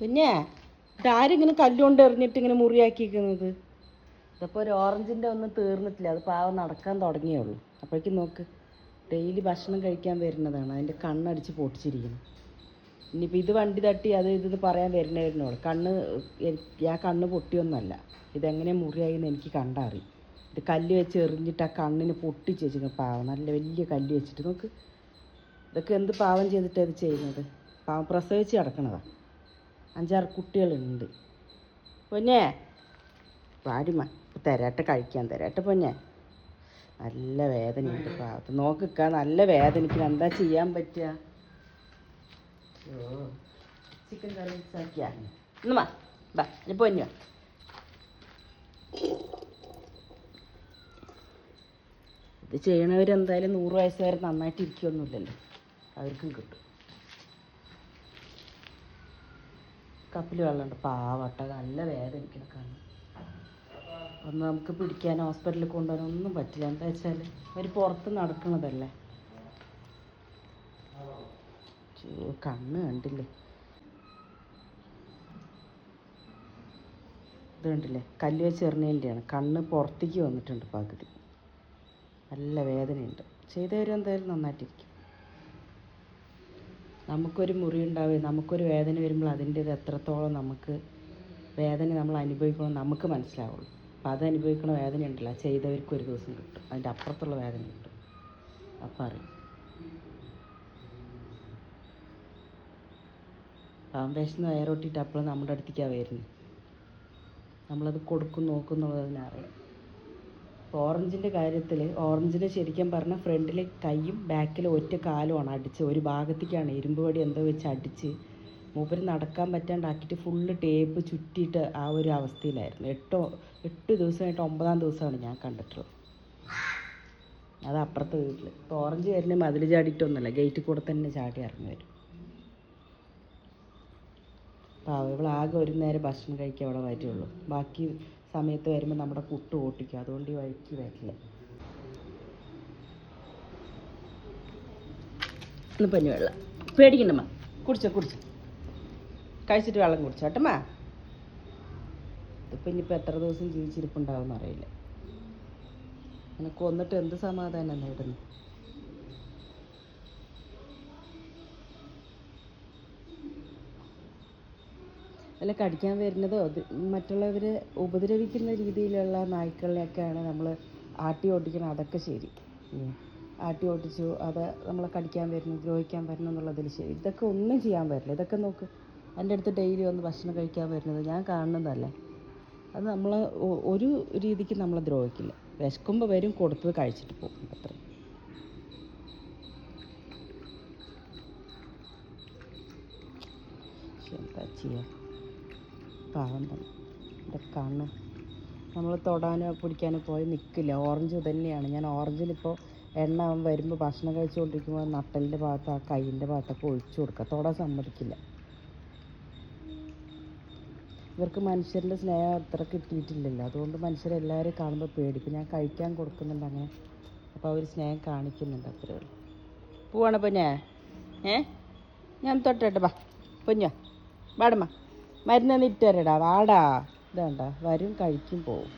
പിന്നെ ഇതാരിങ്ങനെ കല്ലുകൊണ്ട് എറിഞ്ഞിട്ട് ഇങ്ങനെ മുറിയാക്കിയിരിക്കുന്നത്? ഇതിപ്പോൾ ഒരു ഓറഞ്ചിന്റെ ഒന്നും തീർന്നിട്ടില്ല. അത് പാവം നടക്കാൻ തുടങ്ങിയേ ഉള്ളൂ. അപ്പോഴേക്കും നോക്ക് ഡെയിലി ഭക്ഷണം കഴിക്കാൻ വരുന്നതാണ്. അതിന്റെ കണ്ണടിച്ച് പൊട്ടിച്ചിരിക്കുന്നു. ഇനിയിപ്പോൾ ഇത് വണ്ടി തട്ടി അത് ഇതെന്ന് പറയാൻ വരുന്നവരുന്നോളൂ കണ്ണ് ആ കണ്ണ് പൊട്ടിയൊന്നുമല്ല. ഇതെങ്ങനെ മുറിയായി എന്ന് എനിക്ക് കണ്ടറി ഇത് കല്ല് വെച്ച് എറിഞ്ഞിട്ട് ആ കണ്ണിന് പൊട്ടിച്ച് വെച്ചിരിക്കുന്നു. പാവം നല്ല വലിയ കല്ല് വെച്ചിട്ട്. നോക്ക് ഇതൊക്കെ എന്ത് പാവം ചെയ്തിട്ടാണ് ഇത് ചെയ്യുന്നത്? പാവം പ്രസവിച്ച് കിടക്കണതാ. അഞ്ചാറ് കുട്ടികളുണ്ട്. പൊന്നെ. വാരിമ തരാട്ടെ കഴിക്കാൻ തരാട്ടെ പൊന്നെ. നല്ല വേദനയുണ്ട് പാവത്ത്. നോക്കിക്ക നല്ല വേദനയ്ക്ക് എന്താ ചെയ്യാൻ പറ്റുക ചിക്കൻ കറി ഇനി പൊന്നു. ഇത് ചെയ്യണവരെന്തായാലും നൂറ് വയസ്സുകാർ നന്നായിട്ട് ഇരിക്കുകയൊന്നുമില്ലല്ലോ അവർക്കും കിട്ടും. കപ്പിൽ വെള്ളമുണ്ട്. പാവട്ട നല്ല വേദനിക്കണ കാണും ഒന്ന് നമുക്ക് പിടിക്കാൻ ഹോസ്പിറ്റലിൽ കൊണ്ടുപോകാൻ ഒന്നും പറ്റില്ല. എന്താ വെച്ചാൽ അവർ പുറത്ത് നടക്കണതല്ലേ? കണ്ണ് കണ്ടില്ലേ? ഇത് കണ്ടില്ലേ? കല്ല് വെച്ച് എറിഞ്ഞതിന്റെയാണ് കണ്ണ് പുറത്തേക്ക് വന്നിട്ടുണ്ട് പകുതി. നല്ല വേദനയുണ്ട്. ചെയ്തവരും എന്തായാലും നന്നായിട്ടിരിക്കും. നമുക്കൊരു മുറി ഉണ്ടാവുകയും നമുക്കൊരു വേദന വരുമ്പോൾ അതിന്റേത് എത്രത്തോളം നമുക്ക് വേദന നമ്മൾ അനുഭവിക്കണം നമുക്ക് മനസ്സിലാവുള്ളൂ. അപ്പം അത് അനുഭവിക്കണ വേദന ഉണ്ടല്ലോ ചെയ്തവർക്ക് ഒരു ദിവസം കിട്ടും. അതിന്റെ അപ്പുറത്തുള്ള വേദന കിട്ടും അപ്പം അറിയും. വിശന്ന് വയറൊട്ടിയിട്ട് അപ്പോഴും നമ്മുടെ അടുത്തേക്കാണ് വരുന്നത്. നമ്മളത് കൊടുക്കും നോക്കും എന്നുള്ളത് ഓറഞ്ചിന്റെ കാര്യത്തിൽ ഓറഞ്ചിന് ശരിക്കും പറഞ്ഞാൽ ഫ്രണ്ടിൽ കൈയും ബാക്കിൽ ഒറ്റ കാലുമാണ് അടിച്ച്. ഒരു ഭാഗത്തേക്കാണ് ഇരുമ്പ് വടി എന്തോ വെച്ച് അടിച്ച്. മൂപ്പര് നടക്കാൻ പറ്റാണ്ടാക്കിയിട്ട് ഫുള്ള് ടേപ്പ് ചുറ്റിയിട്ട് ആ ഒരു അവസ്ഥയിലായിരുന്നു. എട്ടോ എട്ട് ദിവസമായിട്ട് ഒമ്പതാം ദിവസമാണ് ഞാൻ കണ്ടിട്ടുള്ളത്. അത് അപ്പുറത്തെ വീട്ടിൽ ഇപ്പോൾ ഓറഞ്ച് വരുന്ന മതിൽ ചാടിയിട്ടൊന്നുമല്ല ഗേറ്റിൽ കൂടെ തന്നെ ചാടി ഇറങ്ങി വരും. പാവം അവളാകെ ഒരു നേരം ഭക്ഷണം കഴിക്കാൻ അവിടെ വരുള്ളൂ ബാക്കി സമയത്ത് വരുമ്പോൾ നമ്മുടെ കുട്ട് ഓട്ടിക്കും. അതുകൊണ്ട് ഈ വഴിക്ക് വരില്ല. ഒന്ന് പനി വെള്ളം. പേടിക്കണ്ടമ്മ കുടിച്ചോ കുടിച്ചോ. കഴിച്ചിട്ട് വെള്ളം കുടിച്ചോ കേട്ടമ്മ ഇതിപ്പോൾ ഇനിയിപ്പോൾ എത്ര ദിവസം ജീവിച്ചിരിപ്പുണ്ടാവും അറിയില്ല. അങ്ങനെ കൊന്നിട്ട് എന്ത് സമാധാനം നേടുന്നു? അല്ല കടിക്കാൻ വരുന്നതോ അത് മറ്റുള്ളവരെ ഉപദ്രവിക്കുന്ന രീതിയിലുള്ള നായ്ക്കളിനെയൊക്കെയാണ് നമ്മൾ ആട്ടി ഓടിക്കണം അതൊക്കെ ശരി. ആട്ടി ഓടിച്ചു അത് നമ്മളെ കടിക്കാൻ വരുന്നു ദ്രോഹിക്കാൻ വരുന്നു എന്നുള്ളതിൽ ശരി. ഇതൊക്കെ ഒന്നും ചെയ്യാൻ പറ്റില്ല. ഇതൊക്കെ നോക്ക് എന്റെ അടുത്ത് ഡെയിലി വന്ന് ഭക്ഷണം കഴിക്കാൻ വരുന്നത് ഞാൻ കാണുന്നതല്ലേ. അത് നമ്മൾ ഒരു രീതിക്ക് നമ്മളെ ദ്രോഹിക്കില്ല. വിശക്കുമ്പോൾ വരും കൊടുത്തത് കഴിച്ചിട്ട് പോകും. അത്ര. എന്താ ചെയ്യുക പാവം തന്നെ. നമ്മൾ തൊടാനോ പിടിക്കാനോ പോയി നിൽക്കില്ല ഓറഞ്ച് തന്നെയാണ് ഞാൻ ഓറഞ്ചിനിപ്പോൾ എണ്ണ അവൻ വരുമ്പോൾ ഭക്ഷണം കഴിച്ചുകൊണ്ടിരിക്കുമ്പോൾ നട്ടലിന്റെ ഭാഗത്ത് ആ കൈയിന്റെ ഭാഗത്തൊക്കെ ഒഴിച്ചു കൊടുക്കുക തൊടാൻ സമ്മതിക്കില്ല. ഇവർക്ക് മനുഷ്യരുടെ സ്നേഹം അത്ര കിട്ടിയിട്ടില്ലല്ലോ. അതുകൊണ്ട് മനുഷ്യരെല്ലാവരും കാണുമ്പോൾ പേടിക്കും. ഞാൻ കഴിക്കാൻ കൊടുക്കുന്നുണ്ട് അങ്ങനെ. അപ്പോൾ അവർ സ്നേഹം കാണിക്കുന്നുണ്ട് അത്രേ പോവാണ് പൊന്നെ. ഏ? ഞാൻ തൊട്ടട്ടെ ബാ. പൊന്നോ. വാടമ്മ മരുന്ന് ഇട്ട് തരടാ വാടാ. ഇതാണ്ട വരും കഴിക്കും പോവും.